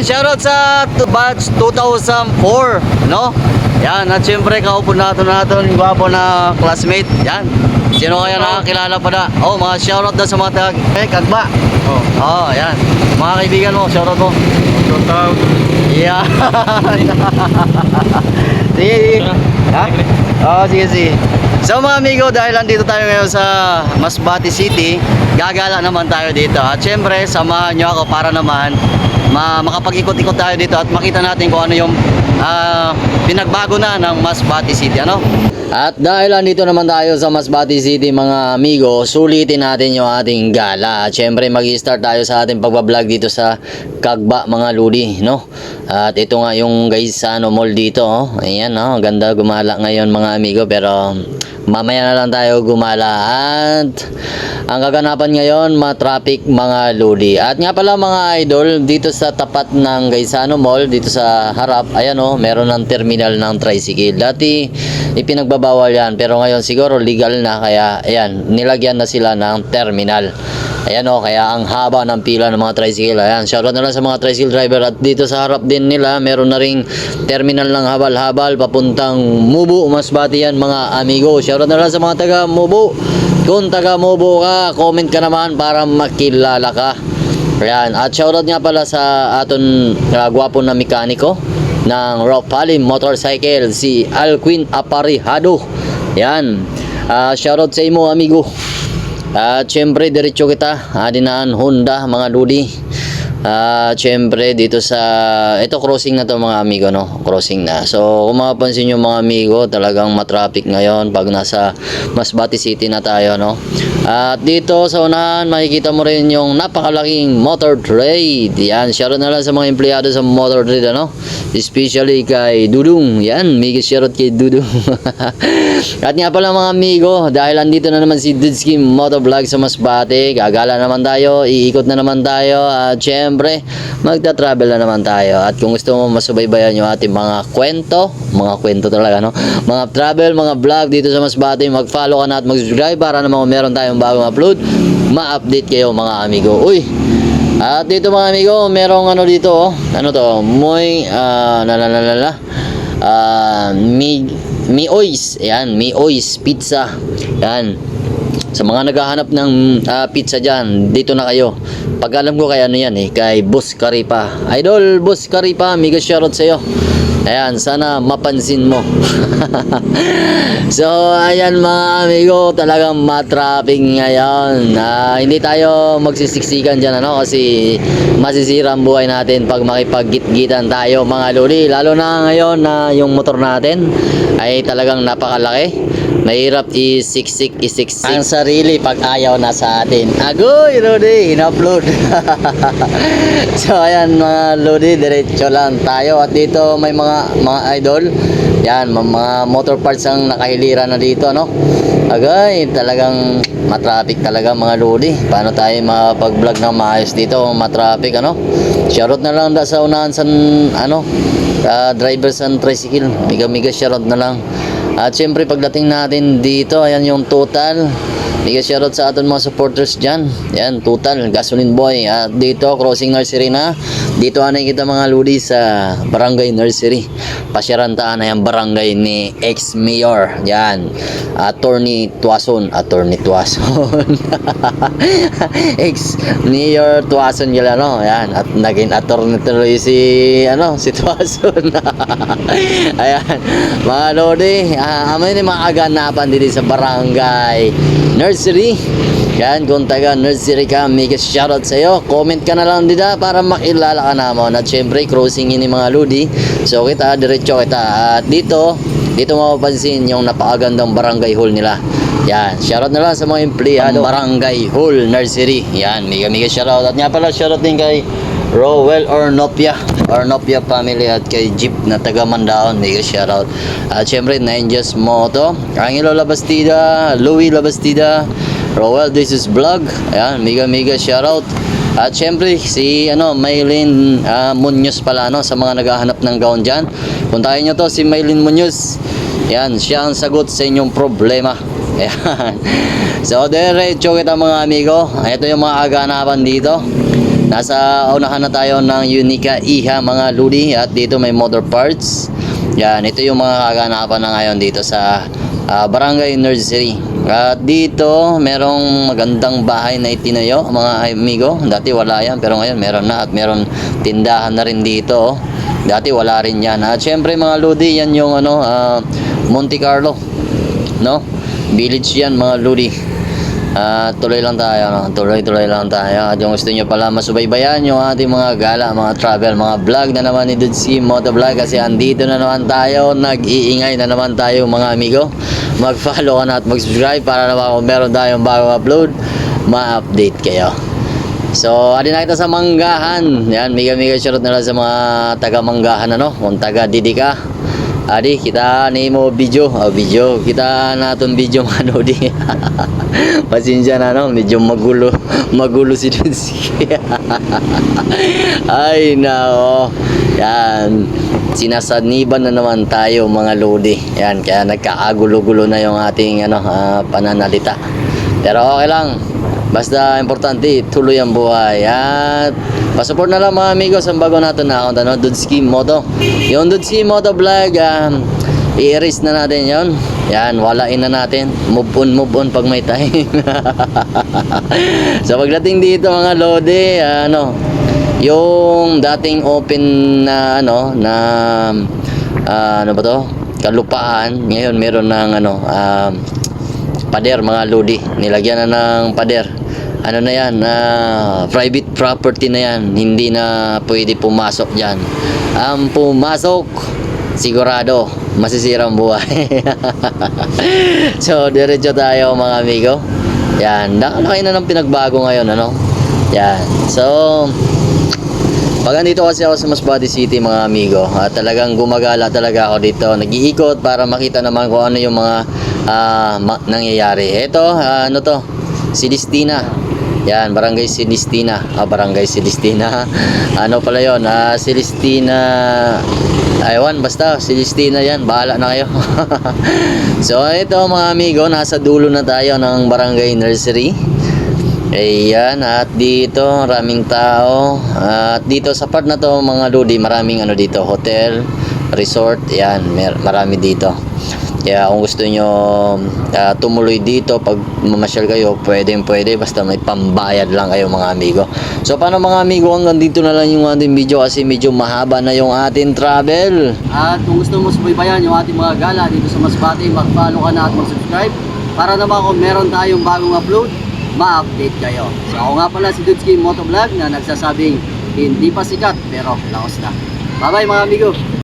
Shoutout sa batch 2004, no? Yan, at syempre kaupo natin natin, yung gwapo na classmate. Yan. Sino kaya nakakilala pa na? Oh, mga shoutout na sa mga tag... Eh, kagba. Oh, Oh, yan. Mga kaibigan mo, shoutout mo. shout out. Yeah. sige, sige. Ha? Oo, sige, sige. So mga amigo, dahil andito tayo ngayon sa Masbate City, gagala naman tayo dito. At syempre, samahan nyo ako para naman ma makapag-ikot-ikot tayo dito at makita natin kung ano yung ah, pinagbago na ng Masbate City, ano? At dahil andito naman tayo sa Masbate City mga amigo, sulitin natin yung ating gala. At syempre mag-start tayo sa ating pagbablog dito sa Kagba mga ludi, no? At ito nga yung guys sa ano, mall dito, oh. Ayan, no? Ganda gumala ngayon mga amigo pero mamaya na lang tayo gumala at ang kaganapan ngayon ma-traffic mga ludi. At nga pala mga idol, dito sa tapat ng Gaisano Mall, dito sa harap, ayan oh, meron ng terminal ng tricycle. Dati ipinagbabawal yan, pero ngayon siguro legal na kaya ayan, nilagyan na sila ng terminal. Ayan oh, kaya ang haba ng pila ng mga tricycle. Ayan, shoutout na lang sa mga tricycle driver at dito sa harap din nila, meron na ring terminal ng habal-habal papuntang Mubu, Masbate yan mga amigo. Shoutout na lang sa mga taga Mubu. Kung taga Mubu ka, comment ka naman para makilala ka. Ayan, at shoutout nga pala sa aton uh, gwapo na mekaniko ng Rock Valley Motorcycle, si Alquin Aparihado. Yan. Ah, shoutout sa imo, amigo. At syempre, diretso kita. Adinaan Honda, mga ludi. At syempre, dito sa... Ito, crossing na to mga amigo, no? Crossing na. So, kung mapapansin nyo mga amigo, talagang matraffic ngayon pag nasa Masbate City na tayo, no? At dito sa unahan, makikita mo rin yung napakalaking motor trade. Yan, shoutout na lang sa mga empleyado sa motor trade, ano? Especially kay Dudung. Yan, mega shoutout kay Dudung. At nga pala mga amigo, dahil andito na naman si Dudski Motovlog sa Masbate, gagala naman tayo, iikot na naman tayo, at syempre, magta-travel na naman tayo. At kung gusto mo masubaybayan yung ating mga kwento, mga kwento talaga, no? Mga travel, mga vlog dito sa Masbate, mag-follow ka na at mag-subscribe para naman meron tayong bagong upload, ma-update kayo mga amigo. Uy, at dito mga amigo, merong ano dito, oh. ano to, muy, ah, lalalala, ah, mi, mi ois, ayan, mi ois, pizza, yan. Sa mga naghahanap ng ah, pizza dyan, dito na kayo. Pag alam ko kay ano yan eh, kay Boss Karipa. Idol, Boss Karipa, mega shoutout sa'yo. Ayan, sana mapansin mo. so, ayan mga amigo, talagang matraffic ngayon. Ah, hindi tayo magsisiksikan dyan, ano, kasi masisira ang buhay natin pag makipag-git-gitan tayo, mga luli. Lalo na ngayon na yung motor natin ay talagang napakalaki. Mahirap isiksik, isiksik ang sarili pag ayaw na sa atin. Agoy, Lodi, in-upload. so, ayan mga Lodi, diretso lang tayo. At dito may mga mga idol. Yan, mga, motor parts ang nakahilira na dito, no? Agay, talagang matraffic talaga mga Lodi. Paano tayo makapag-vlog ng maayos dito, matraffic, ano? Shoutout na lang da sa unahan sa, ano, ah, driver sa tricycle. Miga-miga shoutout na lang. At syempre pagdating natin dito, ayan yung total. Mega shoutout sa aton mga supporters dyan. Yan, total, gasoline boy. At dito, crossing nursery na. Dito anay kita mga ludi sa barangay nursery. Pasyarantaan na yung barangay ni ex-mayor. Yan. Attorney Tuason. Attorney Tuason. ex-mayor Tuason yun ano. Yan. At naging attorney tuloy si, ano, si Tuason. Ayan. Mga lodi, ah, amin ni mga aganapan dito sa barangay nursery. Yan, kung taga nursery ka, mega shoutout sa'yo. Comment ka na lang dito para makilala ka naman. At syempre, crossing ini mga ludi. So kita, diretso kita. At dito, dito mapapansin yung napakagandang barangay hall nila. Yan, shoutout na lang sa mga empleyado. Barangay Hall Nursery. Yan, mega mega shoutout. At nga pala, shoutout din kay Rowell Ornopia Ornopia family at kay Jeep na taga Mandaon. Mega shoutout. At syempre Ninjas Moto. Angelo Labastida Louie Labastida. Rowell this is vlog. Ayan mega mega shoutout. At syempre si ano Maylin uh, Munoz pala no sa mga naghahanap ng gown dyan. Puntahin nyo to si Maylin Munoz. Yan siya ang sagot sa inyong problema. Ayan. So, diretso kita mga amigo. Ito yung mga aganapan dito. Nasa unahan na tayo ng Unica Iha mga ludi at dito may motor parts. Yan, ito yung mga kaganapan na ngayon dito sa ah, Barangay Nursery. At dito, merong magandang bahay na itinayo, mga amigo. Dati wala yan, pero ngayon meron na at meron tindahan na rin dito. oh. Dati wala rin yan. At syempre mga ludi, yan yung ano, ah, Monte Carlo. No? Village yan mga ludi. Ah, tuloy lang tayo, no? tuloy-tuloy lang tayo. At yung gusto nyo pala masubaybayan yung ating mga gala, mga travel, mga vlog na naman ni Dudski Motovlog kasi andito na naman tayo, nag-iingay na naman tayo mga amigo. Mag-follow ka na at mag-subscribe para naman kung meron tayong bagong upload, ma-update kayo. So, adi na kita sa Manggahan. Yan, miga-miga shoutout na lang sa mga taga Manggahan ano, kung taga Didi ka. Adi, kita ni mo video, oh, video. Kita naton video ano di. Pasensya na no, medyo magulo, magulo si Dudski. Ay nako. Yan. Sinasaniban na naman tayo mga lodi. Yan, kaya nagkaagulo-gulo na yung ating ano, ah, pananalita. Pero okay lang. Basta importante, tuloy ang buhay. At pasupport na lang mga amigos ang bago natin na account, ano, Dudski Moto. Yung Dudski Moto Vlog, um, i-erase na natin yon. Yan, walain na natin. Move on, move on pag may time. so pagdating dito mga lodi, ano, yung dating open na ano na ah, ano ba to? Kalupaan, ngayon meron ng ano um, pader mga lodi. Nilagyan na ng pader. Ano na yan, na private property na yan. Hindi na pwede pumasok diyan. Ang pumasok, sigurado, masisira ang buhay. so, diretso tayo mga amigo. Yan, nakalaki na ng pinagbago ngayon, ano? Yan. So, pag andito kasi ako sa Masbate City mga amigo, at talagang gumagala talaga ako dito. Nag-iikot para makita naman kung ano yung mga ah, ma- nangyayari. Ito, ah, ano to? Silistina. Yan, Barangay Silistina. Ah, Barangay Silistina. ano pala yon? Ah, Silistina... Aywan, basta, Silistina yan. Bahala na kayo. so, ito mga amigo, nasa dulo na tayo ng Barangay Nursery. Ayan, at dito, maraming tao. At dito sa part na to, mga lodi, maraming ano dito, hotel, resort, yan, marami dito. Kaya kung gusto nyo ah, tumuloy dito, pag mamasyal kayo, pwede pwede, basta may pambayad lang kayo mga amigo. So paano mga amigo, hanggang dito na lang yung ating video kasi medyo mahaba na yung ating travel. At kung gusto mo subaybayan yung ating mga gala dito sa Masbate, mag-follow ka na at mag-subscribe para naman kung meron tayong bagong upload, ma-update kayo. So ako nga pala si Dudski Motovlog na nagsasabing hindi pa sikat pero laos na. Bye bye mga amigo!